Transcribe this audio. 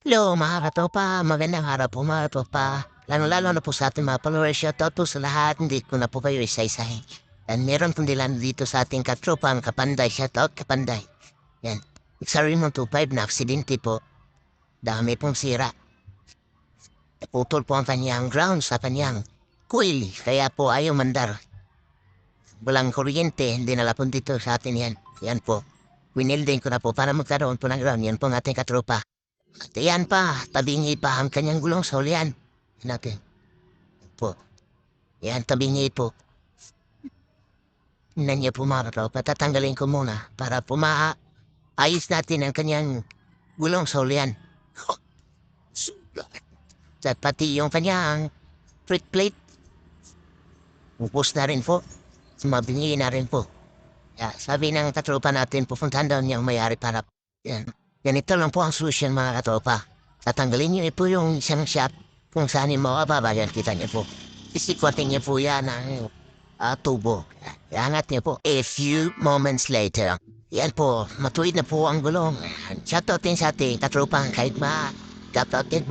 Hello mga katopa, magandang araw po mga katopa. Lalo-lalo na po sa ating mga followers, shoutout po sa lahat, hindi ko na po kayo isa-isahin. And meron pong dilan dito sa ating katropa, ang Kapanday, shoutout Kapanday. Yan, sorry mo 25 na aksidente po. Dami pong sira. Putol po ang kanyang ground sa kanyang coil, kaya po ayaw mandar. Walang kuryente, hindi nalapon dito sa atin yan. Yan po. Winilding ko na po para magkaroon po ng ground. Yan po ang ating katropa. At yan pa, tabingi pa ang kanyang gulong sa ulian. Natin. Po. Yan, tabingi po. Tingnan niyo po mga katropa, tatanggalin ko muna para puma ayos natin ang kanyang gulong sa ulian. At pati yung kanyang treat plate. Upos na rin po. Mabingi na rin po. Yeah, sabi ng katropa natin, pupuntahan daw niya ang mayari para... Yan. Ganito lang po ang solusyon mga katropa. Tatanggalin niyo po yung isang shop kung saan yung makababayan kita niyo po. Isikwatin niyo po yan ang ah, tubo. Iangat niyo po. A few moments later. Yan po, matuwid na po ang gulong. Shoutout din sa ating katropa kahit ma... Shoutout din.